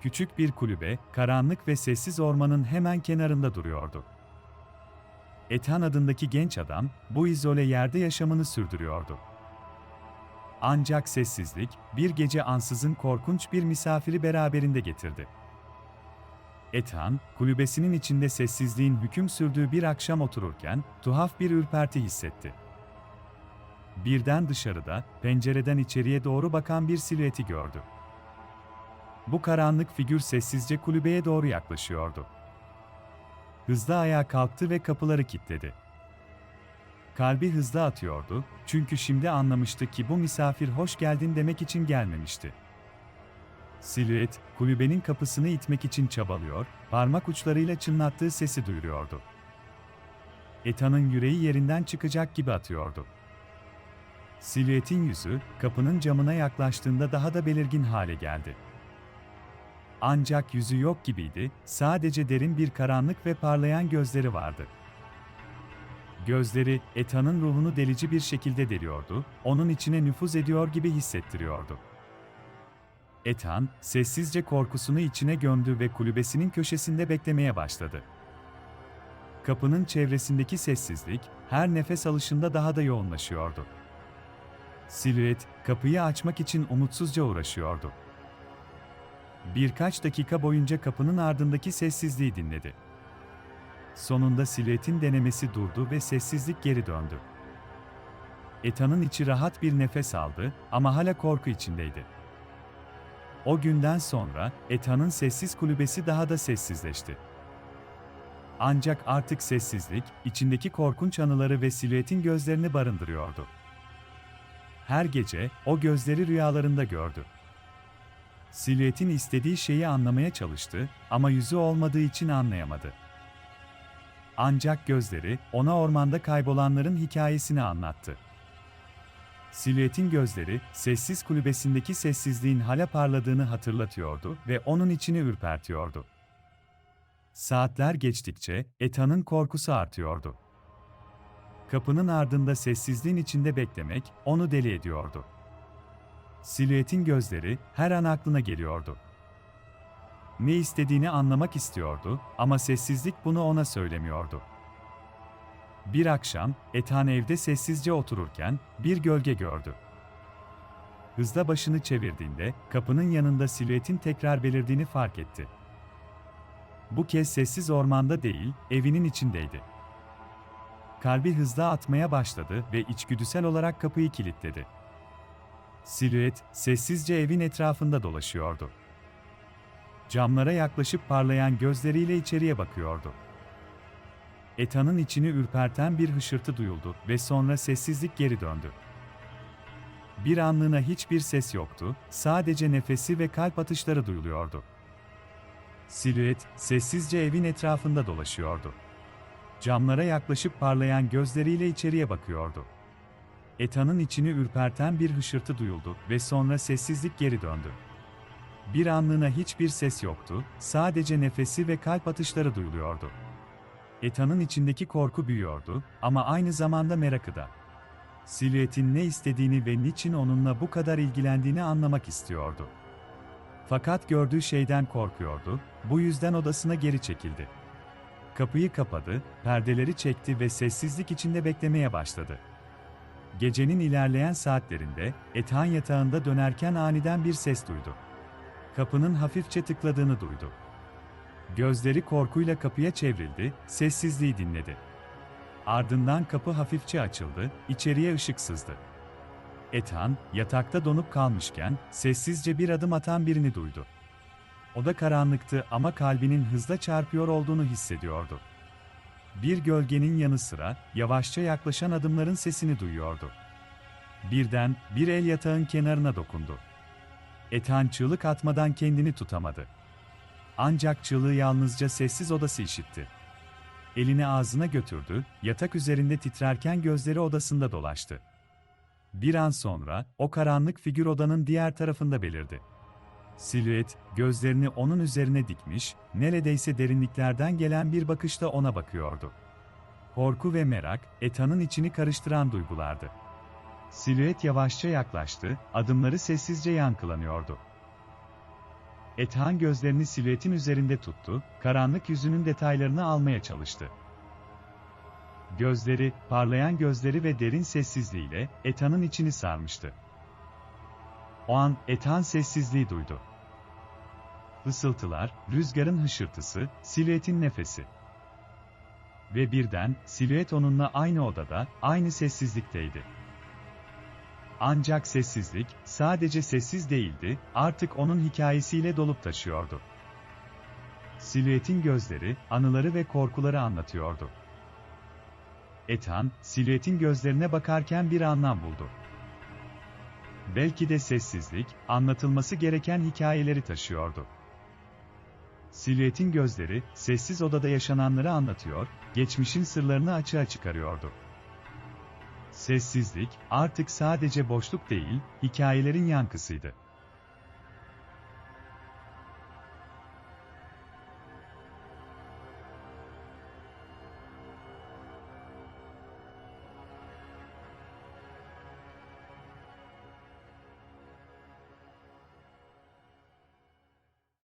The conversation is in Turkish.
küçük bir kulübe, karanlık ve sessiz ormanın hemen kenarında duruyordu. Ethan adındaki genç adam, bu izole yerde yaşamını sürdürüyordu. Ancak sessizlik, bir gece ansızın korkunç bir misafiri beraberinde getirdi. Ethan, kulübesinin içinde sessizliğin hüküm sürdüğü bir akşam otururken, tuhaf bir ürperti hissetti. Birden dışarıda, pencereden içeriye doğru bakan bir silüeti gördü. Bu karanlık figür sessizce kulübeye doğru yaklaşıyordu. Hızla ayağa kalktı ve kapıları kilitledi. Kalbi hızlı atıyordu, çünkü şimdi anlamıştı ki bu misafir hoş geldin demek için gelmemişti. Silüet, kulübenin kapısını itmek için çabalıyor, parmak uçlarıyla çınlattığı sesi duyuruyordu. Ethan'ın yüreği yerinden çıkacak gibi atıyordu. Silüetin yüzü, kapının camına yaklaştığında daha da belirgin hale geldi. Ancak yüzü yok gibiydi, sadece derin bir karanlık ve parlayan gözleri vardı. Gözleri, Ethan'ın ruhunu delici bir şekilde deliyordu, onun içine nüfuz ediyor gibi hissettiriyordu. Ethan, sessizce korkusunu içine gömdü ve kulübesinin köşesinde beklemeye başladı. Kapının çevresindeki sessizlik, her nefes alışında daha da yoğunlaşıyordu. Silüet, kapıyı açmak için umutsuzca uğraşıyordu. Birkaç dakika boyunca kapının ardındaki sessizliği dinledi. Sonunda silüetin denemesi durdu ve sessizlik geri döndü. Ethan'ın içi rahat bir nefes aldı ama hala korku içindeydi. O günden sonra Ethan'ın sessiz kulübesi daha da sessizleşti. Ancak artık sessizlik, içindeki korkunç anıları ve silüetin gözlerini barındırıyordu. Her gece o gözleri rüyalarında gördü. Silüetin istediği şeyi anlamaya çalıştı ama yüzü olmadığı için anlayamadı. Ancak gözleri ona ormanda kaybolanların hikayesini anlattı. Silüetin gözleri, sessiz kulübesindeki sessizliğin hala parladığını hatırlatıyordu ve onun içini ürpertiyordu. Saatler geçtikçe Ethan'ın korkusu artıyordu. Kapının ardında sessizliğin içinde beklemek onu deli ediyordu. Silüetin gözleri her an aklına geliyordu. Ne istediğini anlamak istiyordu ama sessizlik bunu ona söylemiyordu. Bir akşam, Ethan evde sessizce otururken bir gölge gördü. Hızla başını çevirdiğinde kapının yanında silüetin tekrar belirdiğini fark etti. Bu kez sessiz ormanda değil, evinin içindeydi. Kalbi hızla atmaya başladı ve içgüdüsel olarak kapıyı kilitledi. Silüet, sessizce evin etrafında dolaşıyordu. Camlara yaklaşıp parlayan gözleriyle içeriye bakıyordu. Ethan'ın içini ürperten bir hışırtı duyuldu ve sonra sessizlik geri döndü. Bir anlığına hiçbir ses yoktu, sadece nefesi ve kalp atışları duyuluyordu. Silüet, sessizce evin etrafında dolaşıyordu. Camlara yaklaşıp parlayan gözleriyle içeriye bakıyordu. Ethan'ın içini ürperten bir hışırtı duyuldu ve sonra sessizlik geri döndü. Bir anlığına hiçbir ses yoktu, sadece nefesi ve kalp atışları duyuluyordu. Ethan'ın içindeki korku büyüyordu ama aynı zamanda merakı da. Silüetin ne istediğini ve niçin onunla bu kadar ilgilendiğini anlamak istiyordu. Fakat gördüğü şeyden korkuyordu, bu yüzden odasına geri çekildi. Kapıyı kapadı, perdeleri çekti ve sessizlik içinde beklemeye başladı. Gecenin ilerleyen saatlerinde, Ethan yatağında dönerken aniden bir ses duydu. Kapının hafifçe tıkladığını duydu. Gözleri korkuyla kapıya çevrildi, sessizliği dinledi. Ardından kapı hafifçe açıldı, içeriye ışık sızdı. Ethan, yatakta donup kalmışken, sessizce bir adım atan birini duydu. Oda karanlıktı ama kalbinin hızla çarpıyor olduğunu hissediyordu. Bir gölgenin yanı sıra, yavaşça yaklaşan adımların sesini duyuyordu. Birden, bir el yatağın kenarına dokundu. Ethan çığlık atmadan kendini tutamadı. Ancak çığlığı yalnızca sessiz odası işitti. Elini ağzına götürdü, yatak üzerinde titrerken gözleri odasında dolaştı. Bir an sonra, o karanlık figür odanın diğer tarafında belirdi. Silüet, gözlerini onun üzerine dikmiş, neredeyse derinliklerden gelen bir bakışla ona bakıyordu. Korku ve merak, Ethan'ın içini karıştıran duygulardı. Silüet yavaşça yaklaştı, adımları sessizce yankılanıyordu. Ethan gözlerini silüetin üzerinde tuttu, karanlık yüzünün detaylarını almaya çalıştı. Gözleri, parlayan gözleri ve derin sessizliğiyle Ethan'ın içini sarmıştı. O an Ethan sessizliği duydu. Isıltılar, rüzgarın hışırtısı, silüetin nefesi. Ve birden, silüet onunla aynı odada, aynı sessizlikteydi. Ancak sessizlik, sadece sessiz değildi, artık onun hikayesiyle dolup taşıyordu. Silüetin gözleri, anıları ve korkuları anlatıyordu. Ethan, silüetin gözlerine bakarken bir anlam buldu. Belki de sessizlik, anlatılması gereken hikayeleri taşıyordu. Silüetin gözleri, sessiz odada yaşananları anlatıyor, geçmişin sırlarını açığa çıkarıyordu. Sessizlik, artık sadece boşluk değil, hikayelerin yankısıydı.